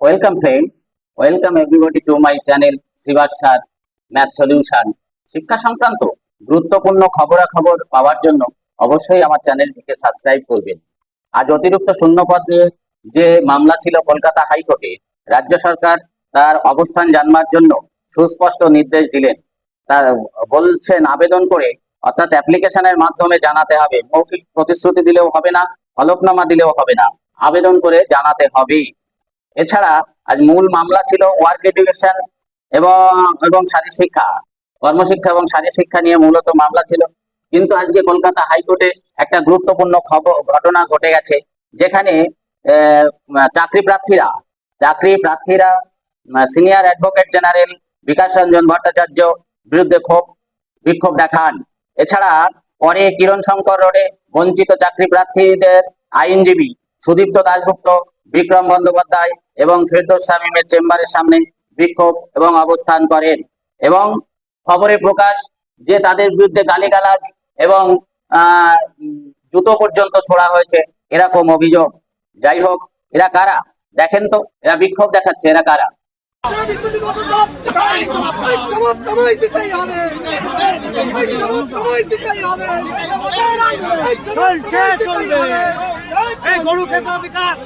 Welcome friends welcome everybody to my channel Shibas sir math solution শিক্ষা সংক্রান্ত গুরুত্বপূর্ণ খবরাখবর পাওয়ার জন্য অবশ্যই আমার চ্যানেলটিকে সাবস্ক্রাইব করবেন। আজ অতিরিক্ত শূন্যপদ নিয়ে যে মামলা ছিল কলকাতা হাইকোর্টে, রাজ্য সরকার তার অবস্থান জানবার জন্য সুস্পষ্ট নির্দেশ দিলেন। তা বলছেন, আবেদন করে অর্থাৎ অ্যাপ্লিকেশনের মাধ্যমে জানাতে হবে। মৌখিক প্রতিশ্রুতি দিলেও হবে না, হলফনামা দিলেও হবে না। আবেদন করে জানাতে হবে এছাড়া আজ মূল মামলা ছিল ওয়ার্ক এডুকেশন এবং এবং শারীর শিক্ষা, কর্মশিক্ষা এবং শারীর শিক্ষা নিয়ে মূলত মামলা ছিল। কিন্তু আজকে কলকাতা হাইকোর্টে একটা গুরুত্বপূর্ণ খবর, ঘটনা ঘটে গেছে, যেখানে চাকরি প্রার্থীরা চাকরি প্রার্থীরা senior advocate general Bikash Ranjan Bhattacharya বিরুদ্ধে ক্ষোভ, বিক্ষোভ দেখান। এছাড়া পরে কিরণ শঙ্কর রোডে বঞ্চিত চাকরি প্রার্থীদের আইনজীবী সুদীপ্ত দাশগুপ্ত বিক্রম বন্দ্যোপাধ্যায় এবং ফেরদৌস শামীমের চেম্বারের সামনে বিক্ষোভ এবং অবস্থান করেন এবং খবরে প্রকাশ যে তাদের বিরুদ্ধে গালিগালাজ এবং জুতো পর্যন্ত ছোড়া হয়েছে, এরকম অভিযোগ। যাই হোক, এরা কারা? দেখেন তো, এরা বিক্ষোভ দেখাচ্ছে, এরা কারা? জবাব চাই এই গরু খেপা বিকাশ।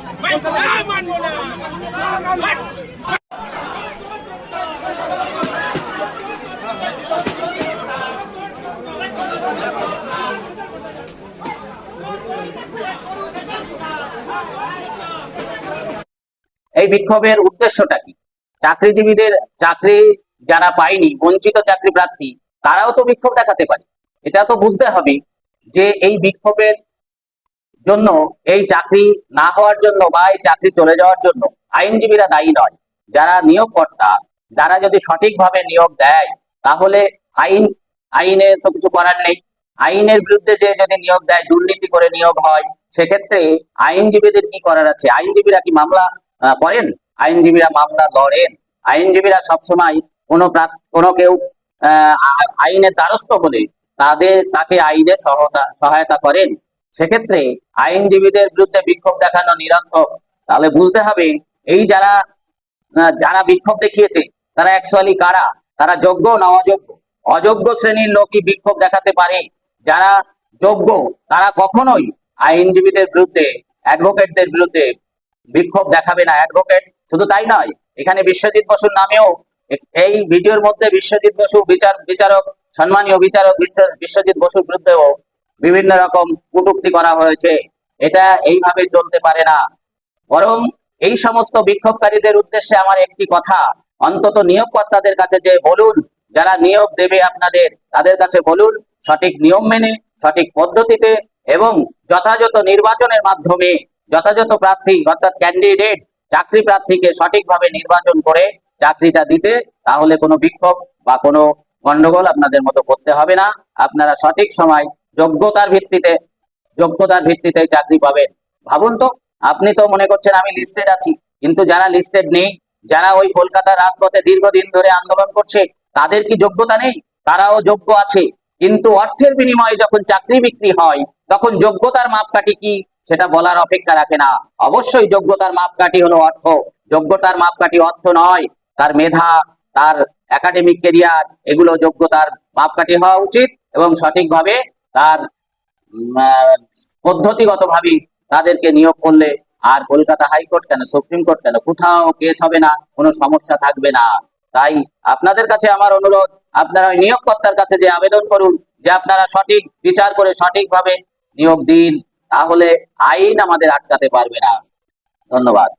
এই বিক্ষোভের উদ্দেশ্যটা কি? চাকরিজীবীদের চাকরি যারা পায়নি বঞ্চিত চাকরি প্রার্থী তারাও তো বিক্ষোভ দেখাতে পারে। এটা তো বুঝতে হবে যে এই বিক্ষোভের জন্য, এই চাকরি না হওয়ার জন্য বা এই চাকরি চলে যাওয়ার জন্য আইনজীবীরা দায়ী নয়। যারা নিয়োগকর্তা, যারা যদি সঠিকভাবে নিয়োগ দেয়, তাহলে আইন, আইনে তো কিছু করার নেই। আইনের বিরুদ্ধে যে যদি নিয়োগ দেয়, দুর্নীতি করে নিয়োগ হয়, সেক্ষেত্রে আইনজীবীদের কি করার আছে? আইনজীবীরা কি মামলা করেন? আইনজীবীরা মামলা লড়েন। আইনজীবীরা সবসময় কোনো কোনো কেউ আইনের দ্বারস্থ হলে তাদের, তাকে আইনের সহায়তা করেন। সেক্ষেত্রে আইনজীবীদের বিরুদ্ধে বিক্ষোভ দেখানো নিরর্থক। তাহলে বুঝতে হবে, এই যারা যারা বিক্ষোভ দেখিয়েছে, তারা অ্যাকচুয়ালি কারা? তারা যোগ্য না অযোগ্য? অযোগ্য শ্রেণির লোকই বিক্ষোভ দেখাতে পারে। যারা যোগ্য, তারা কখনোই আইনজীবীদের বিরুদ্ধে অ্যাডভোকেটদের বিরুদ্ধে বিক্ষোভ দেখাবে না। অ্যাডভোকেট শুধু তাই নয়, এখানে বিশ্বজিৎ বসুর নামেও এই ভিডিওর মধ্যে বিশ্বজিৎ বসু বিচার, বিচারক, সম্মানীয় বিচারক বিশ্বজিৎ বসুর বিরুদ্ধেও বিভিন্ন রকম কটূক্তি করা হয়েছে। এটা এইভাবে চলতে পারে না। বরং এই সমস্ত বিক্ষোভকারীদের উদ্দেশ্যে আমার একটি কথা, অন্তত নিয়োগকর্তাদের কাছে যে বলুন, যারা নিয়োগ দেবে আপনাদের, তাদের কাছে বলুন, সঠিক নিয়ম মেনে, সঠিক পদ্ধতিতে এবং যথাযথ নির্বাচনের মাধ্যমে যথাযথ প্রার্থী অর্থাৎ ক্যান্ডিডেট চাকরি প্রার্থীকে সঠিকভাবে নির্বাচন করে চাকরিটা দিতে, তাহলে কোনো বিক্ষোভ বা কোনো গন্ডগোল আপনাদের মতো করতে হবে না। আপনারা সঠিক সময় যোগ্যতার ভিত্তিতে যোগ্যতার ভিত্তিতে চাকরি পাবেন। ভাবুন তো, আপনি তো মনে করছেন আমি লিস্টেড আছি, কিন্তু যারা লিস্টেড নেই, যারা ওই কলকাতার রাজপথে দীর্ঘদিন ধরে আন্দোলন করছে, তাদের কি যোগ্যতা নেই? তারাও যোগ্য আছে, কিন্তু অর্থের বিনিময়ে যখন চাকরি বিক্রি হয়, তখন যোগ্যতার মাপকাঠি কি? সেটা বলার অপেক্ষা রাখে না। অবশ্যই যোগ্যতার মাপকাঠি হলো অর্থ। যোগ্যতার মাপকাঠি অর্থ নয়। তার মেধা, তার একাডেমিক কেরিয়ার এগুলো যোগ্যতার মাপকাঠি হওয়া উচিত এবং সঠিকভাবে তার পদ্ধতিগতভাবে তাদেরকে নিয়োগ করলে আর কলকাতা হাইকোর্ট কেন, সুপ্রিম কোর্ট কেন? কোথাও কেস হবে না, কোনো সমস্যা থাকবে না। তাই আপনাদের কাছে আমার অনুরোধ, আপনারা ওই নিয়োগকর্তার কাছে যে আবেদন করুন, যে আপনারা সঠিক বিচার করে সঠিকভাবে নিয়োগ দিন, তাহলে আইন আমাদের আটকাতে পারবে না। ধন্যবাদ।